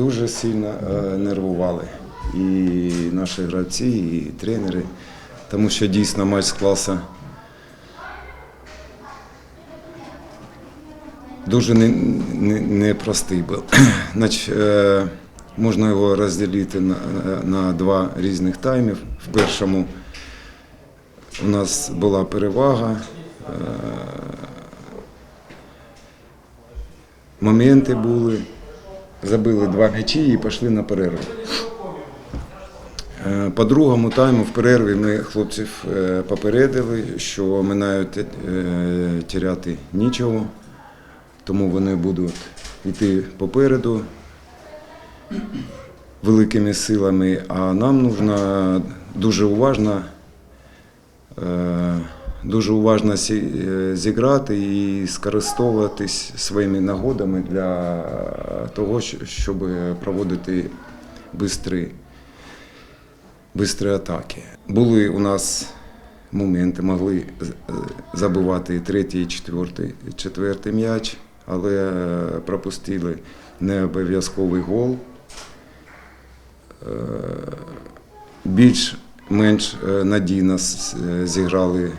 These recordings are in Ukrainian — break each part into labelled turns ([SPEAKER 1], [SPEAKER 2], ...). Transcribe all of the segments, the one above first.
[SPEAKER 1] дуже сильно е, нервували. І наші гравці, і тренери, тому що дійсно матч склався дуже не- не- непростий був. Значить, е, можна його розділити на, на два різних таймів. В першому у нас була перевага. е, Моменти були, забили два м'ячі і пішли на перерву. Е, По другому тайму в перерві ми хлопців е, попередили, що минають е, тіряти нічого, тому вони будуть йти попереду великими силами, а нам потрібно дуже уважно, дуже уважно е, зіграти і скористовуватись своїми нагодами для того, щоб проводити швидкі атаки. Були у нас моменти, могли е, забивати третій, четвертий, четвертий м'яч, але е, пропустили не обов'язковий гол. Більш-менш надійно зіграли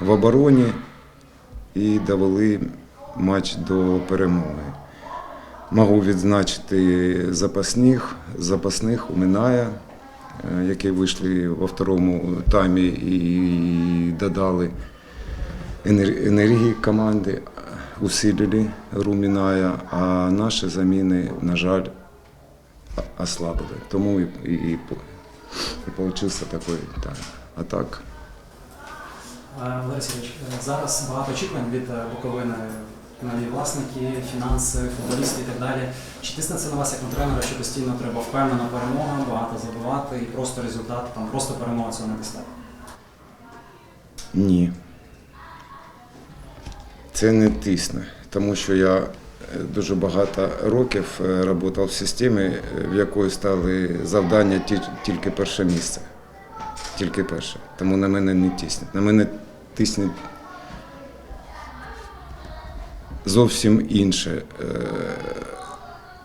[SPEAKER 1] в обороні і довели матч до перемоги. Можу відзначити запасних, запасних у Миная, е, які вийшли во второму таймі і додали енергії команди, усилили гру Миная, а наші заміни, на жаль, ослабили. Тому і, і, і, і такий тайм. А так,
[SPEAKER 2] Е, Олег Сергійович, е, зараз багато очікувань від е, Буковини. Нові власники, фінанси, футболісти і так далі. Чи тисне це на вас як на тренера, що постійно треба впевнена перемога, багато забивати і просто результат, там просто перемога цього недостатньо?
[SPEAKER 1] Ні. Це не тисне, тому що я е, дуже багато років працював в системі, е, в якої стали завдання тільки перше місце. Тільки перше. Тому на мене не тиснуть. На мене тиснуть зовсім інше. Е,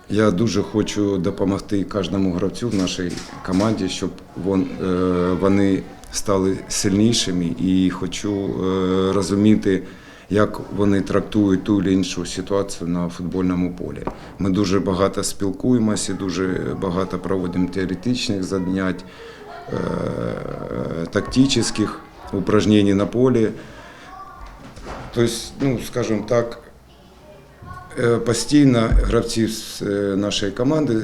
[SPEAKER 1] Я дуже хочу допомогти кожному гравцю в нашій команді, щоб е, вони стали сильнішими і хочу е, розуміти, як вони трактують ту чи іншу ситуацію на футбольному полі. Ми дуже багато спілкуємося, дуже багато проводимо теоретичних занять, е, тактичних упражнень на полі. Тобто, ну, скажімо так, Е, Постійно гравців е, нашої команди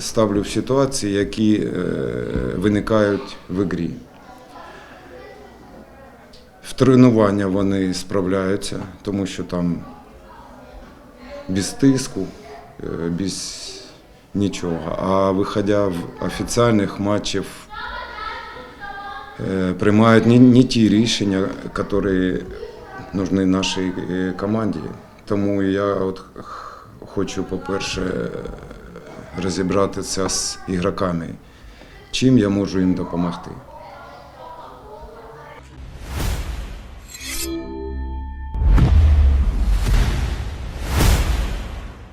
[SPEAKER 1] ставлю в ситуації, які виникають в ігрі. В тренування вони справляються, тому що там без тиску, без нічого. А виходя в офіційних матчів, приймають не, не ті рішення, які нужны нашій е, команді. Тому я от хочу, по-перше, розібратися з ігроками, чим я можу їм допомогти.